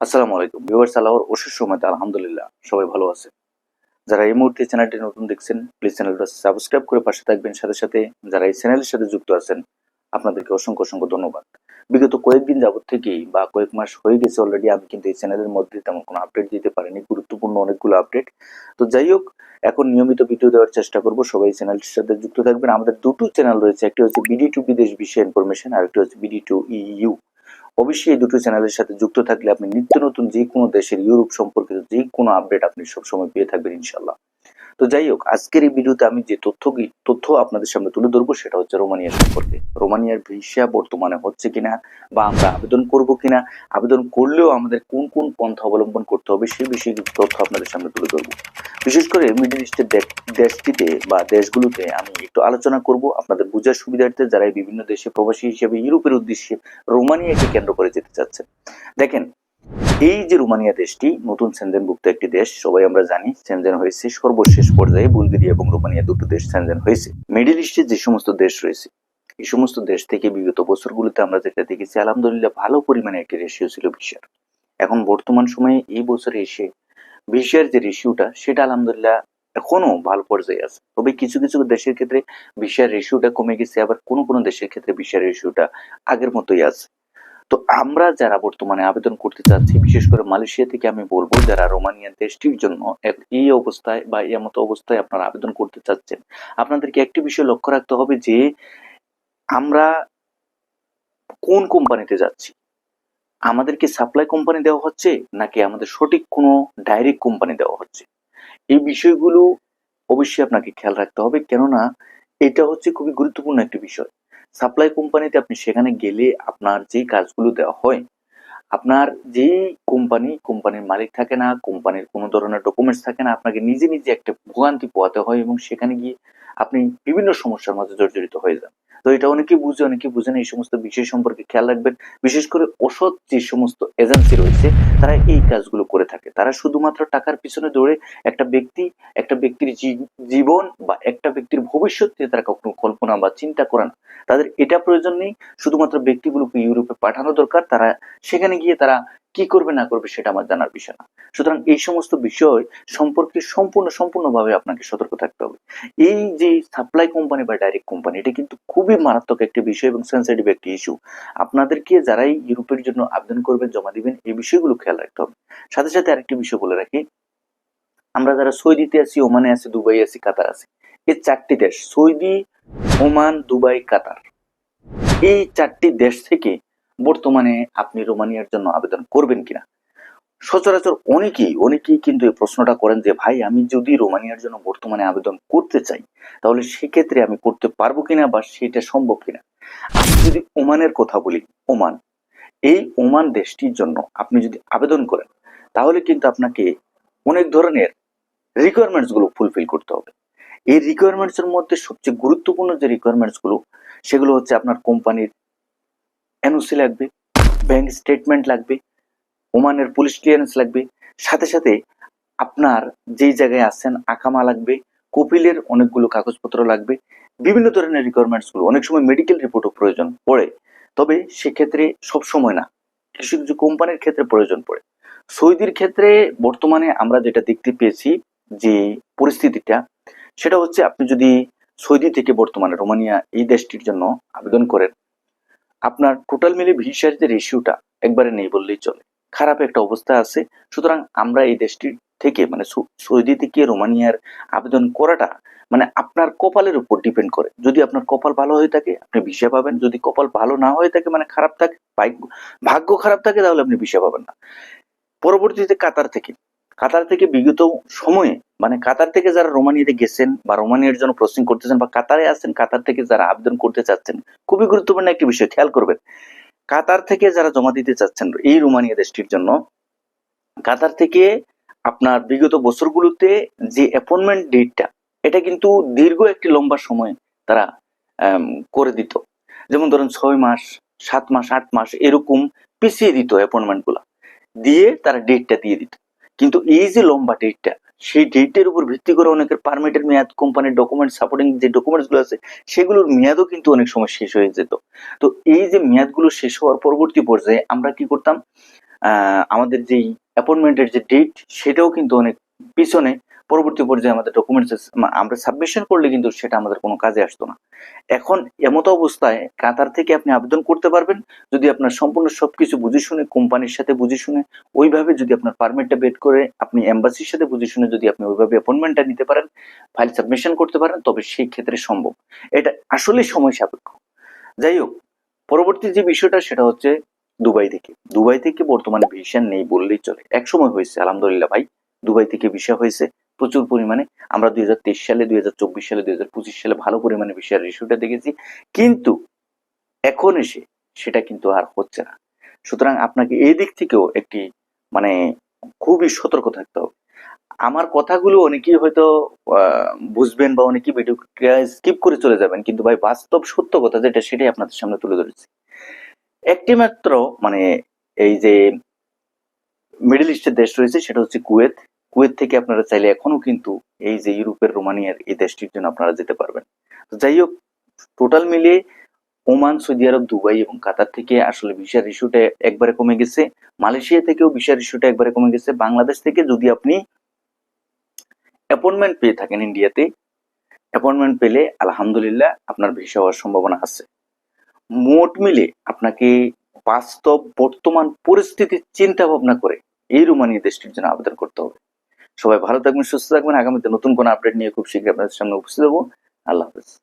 আসসালামু আলাইকুম। ভিউয়ার্স, আল্লাহর অশেষ সময় আলহামদুলিল্লাহ, সবাই ভালো আছে। যারা এই মুহূর্তে চ্যানেলটি নতুন দেখছেন প্লিজ চ্যানেলটা সাবস্ক্রাইব করে পাশে থাকবেন। সাথে সাথে যারা এই চ্যানেলের সাথে যুক্ত আছেন, আপনাদেরকে অসংখ্য অসংখ্য ধন্যবাদ। বিগত কয়েকদিন যাবত থেকেই বা কয়েক মাস হয়ে গেছে অলরেডি আমি কিন্তু এই চ্যানেলের মধ্যে তেমন কোনো আপডেট দিতে পারিনি, গুরুত্বপূর্ণ অনেকগুলো আপডেট তো যাই হোক, এখন নিয়মিত ভিডিও দেওয়ার চেষ্টা করব, সবাই চ্যানেলটির সাথে যুক্ত থাকবেন। আমাদের দুটো চ্যানেল রয়েছে, একটি হচ্ছে বিডি টু বিদেশ বিষয় ইনফরমেশন আর একটি হচ্ছে বিডি টু ইউ অবশ্যই এই দুটো চ্যানেলের সাথে যুক্ত থাকলে আপনি নিত্য নতুন যে কোনো দেশের ইউরোপ সম্পর্কিত যে কোনো আপডেট আপনি সবসময় পেয়ে থাকবেন ইনশাল্লাহ তো যাই হোক আজকের এই ভিডিওতে আমি যে তথ্য তথ্য আপনাদের সামনে তুলে ধরবো সেটা হচ্ছে রোমানিয়া সম্পর্কে। রোমানিয়ার ভিসা বর্তমানে হচ্ছে কিনা বা আমরা আবেদন করব কিনা, আবেদন করলেও আমাদের কোন কোন পন্থা অবলম্বন করতে হবে সেই বিষয়ে কিছু তথ্য আপনাদের সামনে তুলে ধরবো। বিশেষ করে মিডল ইস্টের দেশটিতে বা দেশগুলোতে আমি একটু আলোচনা করব। আপনাদের বোঝার সুবিধার্থে যারা বিভিন্ন দেশে প্রবাসী হিসেবে, ইউরোপের উদ্দেশ্যে রোমানিয়াকে কেন্দ্র করে যেতে চাচ্ছেন। দেখেন এই যে রোমানিয়া দেশটি, নতুন সেনজেনভুক্ত একটি দেশ, সবাই আমরা জানি সেনজেন হয়েছে সর্বশেষ পর্যায়ে বুলগেরিয়া এবং রোমানিয়া দুটো দেশ সেনজেন হয়েছে। মিডিল ইস্টে যে সমস্ত দেশ রয়েছে, এই সমস্ত দেশ থেকে বিগত বছরগুলোতে আমরা যেটা দেখেছি, আলহামদুলিল্লাহ ভালো পরিমাণে একটি রেশিও ছিল ভিসার। এখন বর্তমান সময়ে এই বছরে এসে ভিসার যে রেশিওটা সেটা আলহামদুলিল্লাহ এখনও ভালো পর্যায়ে আছে। তবে কিছু কিছু দেশের ক্ষেত্রে ভিসার রেশিওটা কমে গেছে, আবার কোনো কোনো দেশের ক্ষেত্রে ভিসার রেশিওটা আগের মতোই আছে। তো আমরা যারা বর্তমানে আবেদন করতে চাচ্ছি, বিশেষ করে মালয়েশিয়া থেকে আমি বলব, যারা রোমানিয়ান দেশটির জন্য এই অবস্থায় বা মতো অবস্থায় আপনারা আবেদন করতে চাচ্ছেন, আপনাদেরকে একটি বিষয় লক্ষ্য রাখতে হবে যে, আমরা কোন কোম্পানিতে যাচ্ছি? আমাদেরকে সাপ্লাই কোম্পানি দেওয়া হচ্ছে, নাকি আমাদের সঠিক কোনো ডাইরেক্ট কোম্পানি দেওয়া হচ্ছে? এই বিষয়গুলো অবশ্যই আপনাকে খেয়াল রাখতে হবে, কেননা এটা হচ্ছে খুবই গুরুত্বপূর্ণ একটি বিষয়। সাপ্লাই কোম্পানিতে আপনি সেখানে গেলে আপনার যে কাজগুলো দেওয়া হয়, আপনার যে কোম্পানি কোম্পানির মালিক থাকে না কোম্পানির কোনো ধরনের ডকুমেন্টস থাকে না, আপনাকে নিজে নিজে একটা ভোগান্তি পোয়াতে হয় এবং সেখানে গিয়ে আপনি বিভিন্ন সমস্যার মাঝে জর্জরিত হয়ে যান। তো এটা অনেকে বুঝে অনেকে বুঝে না এই সমস্ত বিষয় সম্পর্কে খেয়াল রাখবেন। বিশেষ করে ওষুধ যে সমস্ত এজেন্সি রয়েছে, তারা এই কাজগুলো করে থাকে। তারা শুধুমাত্র টাকার পিছনে দৌড়ে একটা ব্যক্তি, একটা ব্যক্তির জীবন বা একটা ব্যক্তির ভবিষ্যৎ নিয়ে তারা কখনো কল্পনা বা চিন্তা করে না। তাদের এটা প্রয়োজন নেই। শুধুমাত্র ব্যক্তিগুলোকে ইউরোপে পাঠানো দরকার। তারা সেখানে গিয়ে তারা কি করবে, না করবে সেটা আমার জানার বিষয় না। সুতরাং এই সমস্ত বিষয় সম্পর্কে সম্পূর্ণ, সম্পূর্ণভাবে আপনাকে সতর্ক থাকতে হবে। এই যে সাপ্লাই কোম্পানি বা ডাইরেক্ট কোম্পানি এটা কিন্তু খুবই মারাত্মক একটি বিষয় এবং সেন্সিটিভ একটি ইস্যু আপনাদেরকে যারাই ইউরোপের জন্য আবেদন করবেন, জমা দিবেন, এই বিষয়গুলো খেয়াল রাখতে হবে। সাথে সাথে আরেকটি বিষয় বলে রাখি, আমরা যারা সৌদিতে আছি, ওমানে আছি দুবাই আছি, কাতার আছি, এই চারটি দেশ, সৌদি, ওমান, দুবাই, কাতার, এই চারটি দেশ থেকে বর্তমানে আপনি রোমানিয়ার জন্য আবেদন করবেন কিনা? সচরাচর অনেকেই অনেকেই কিন্তু এই প্রশ্নটা করেন যে, ভাই, আমি যদি রোমানিয়ার জন্য বর্তমানে আবেদন করতে চাই, তাহলে সেক্ষেত্রে আমি করতে পারব কিনা বা সেটা সম্ভব কিনা? আমি যদি ওমানের কথা বলি, ওমান, এই ওমান দেশটির জন্য আপনি যদি আবেদন করেন, তাহলে কিন্তু আপনাকে অনেক ধরনের রিকোয়ারমেন্টসগুলো ফুলফিল করতে হবে। এই রিকোয়ারমেন্টস এর মধ্যে সবচেয়ে গুরুত্বপূর্ণ যে রিকোয়ারমেন্টসগুলো, সেগুলো হচ্ছে আপনার কোম্পানির এনওসি লাগবে ব্যাংক স্টেটমেন্ট লাগবে, ওমানের পুলিশ ক্লিয়ারেন্স লাগবে। সাথে সাথে আপনার যেই জায়গায় আছেন, আকামা লাগবে, কপিলের অনেকগুলো কাগজপত্র লাগবে, বিভিন্ন ধরনের রিকোয়ারমেন্টসগুলো। অনেক সময় মেডিকেল রিপোর্টও প্রয়োজন পড়ে, তবে সেক্ষেত্রে সব সময় না। কিছু কিছু কোম্পানির ক্ষেত্রে প্রয়োজন পড়ে। সৌদির ক্ষেত্রে বর্তমানে আমরা যেটা দেখতে পেয়েছি যে পরিস্থিতিটা, সেটা হচ্ছে আপনি যদি সৌদি থেকে বর্তমানে রোমানিয়া এই দেশটির জন্য আবেদন করেন আপনার টোটাল মিলে ভিসার যে রেশিওটা একবারে নেই বললেই চলে। খারাপ একটা অবস্থা আছে। সুতরাং আমরা এই দেশটির থেকে মানে সৌদি থেকে রোমানিয়ার আবেদন করাটা মানে আপনার কপালের উপর ডিপেন্ড করে। যদি আপনার কপাল ভালো হয়ে থাকে, আপনি ভিসা পাবেন। যদি কপাল ভালো না হয়ে থাকে মানে খারাপ থাকে, ভাগ্য খারাপ থাকে, তাহলে আপনি ভিসা পাবেন না। পরবর্তীতে কাতার থেকে। কাতার থেকে বিগত সময়ে মানে কাতার থেকে যারা রোমানিয়াতে গেছেন বা রোমানিয়ার জন্য প্রসেসিং করতেছেন বা কাতারে আছেন, কাতার থেকে যারা আবেদন করতে চাচ্ছেন, খুবই গুরুত্বপূর্ণ একটি বিষয়, খেয়াল করবেন। কাতার থেকে যারা জমা দিতে চাচ্ছেন এই রোমানিয়া দেশটির জন্য, কাতার থেকে আপনার বিগত বছরগুলোতে যে অ্যাপয়েন্টমেন্ট ডেটটা এটা কিন্তু দীর্ঘ একটি লম্বা সময় তারা করে দিত। যেমন ধরেন ছয় মাস, সাত মাস, আট মাস এরকম পিছিয়ে দিত অ্যাপয়েন্টমেন্টগুলা। দিয়ে তারা ডেটটা দিয়ে দিত। কিন্তু এই যে লম্বা ডেটটা সেই ডেটের উপর ভিত্তি করে অনেকের পারমিটের মেয়াদ কোম্পানির ডকুমেন্ট সাপোর্টিং যে ডকুমেন্টসগুলো আছে, সেগুলোর মেয়াদও কিন্তু অনেক সময় শেষ হয়ে যেত। তো এই যে মেয়াদগুলো শেষ হওয়ার পরবর্তী পর্যায়ে আমরা কি করতাম? আমাদের যেই অ্যাপয়েন্টমেন্টের যে ডেট সেটাও কিন্তু অনেক পিছনে পরবর্তী পর্যায়ে আমাদের ডকুমেন্টস আমরা সাবমিশন করলে কিন্তু সেটা আমাদের কোনো কাজে আসতো না। এখন এমতো অবস্থায় কাতার থেকে আপনি আবেদন করতে পারবেন। যদি আপনার সম্পূর্ণ সবকিছু বুঝে শুনে, কোম্পানির সাথে বুঝে শুনে, ওইভাবে যদি আপনার পারমিটটা বেট করে, আপনি এম্বাসির সাথে বুঝে শুনে যদি আপনি ওইভাবে অ্যাপয়েন্টমেন্টটা নিতে পারেন ফাইল সাবমিশন করতে পারেন, তবে সেই ক্ষেত্রে সম্ভব। এটা আসলে সময় সাপেক্ষ। যাই হোক, পরবর্তী যে বিষয়টা, সেটা হচ্ছে দুবাই থেকে। দুবাই থেকে বর্তমানে ভিসা নেই বললেই চলে। এক সময় হয়েছে, আলহামদুলিল্লাহ ভাই। দুবাই থেকে ভিসা হয়েছে। প্রচুর পরিমাণে। আমরা দুই হাজার তেইশ সালে, দুই হাজার চব্বিশ সালে, দুই হাজার পঁচিশ সালে ভালো পরিমাণে ভিসার রিস্যুটা দেখেছি। কিন্তু এখন এসে সেটা কিন্তু আর হচ্ছে না। সুতরাং আপনাকে এই দিক থেকেও একটি মানে খুবই সতর্ক থাকতে হবে। আমার কথাগুলো অনেকেই হয়তো বুঝবেন বা অনেকেই ভিডিও স্কিপ করে চলে যাবেন। কিন্তু ভাই, বাস্তব সত্য কথা যেটা, সেটাই আপনাদের সামনে তুলে ধরেছি। একটি মাত্র মানে এই যে মিডল ইস্টের দেশ রয়েছে, সেটা হচ্ছে কুয়েত। কুয়েত থেকে আপনারা চাইলে এখনও কিন্তু এই যে ইউরোপের, রোমানিয়ার এই দেশটির জন্য আপনারা যেতে পারবেন। যাই হোক, টোটাল মিলিয়ে ওমান, সৌদি আরব, দুবাই এবং কাতার থেকে আসলে ভিসার ইস্যুটা একবারে কমে গেছে। মালয়েশিয়া থেকেও ভিসার ইস্যুটা একবারে কমে গেছে। বাংলাদেশ থেকে যদি আপনি অ্যাপয়েন্টমেন্ট পেয়ে থাকেন ইন্ডিয়াতে, অ্যাপয়েন্টমেন্ট পেলে আলহামদুলিল্লাহ আপনার ভিসা হওয়ার সম্ভাবনা আছে। মোট মিলে আপনাকে বাস্তব বর্তমান পরিস্থিতির চিন্তা ভাবনা করে এই রোমানিয়া দেশটির জন্য আবেদন করতে হবে। সবাই ভালো থাকবেন, সুস্থ থাকবেন। আগামীতে নতুন কোনো আপডেট নিয়ে খুব শীঘ্রই আপনাদের সামনে উপস্থিত হব। আল্লাহ হাফেজ।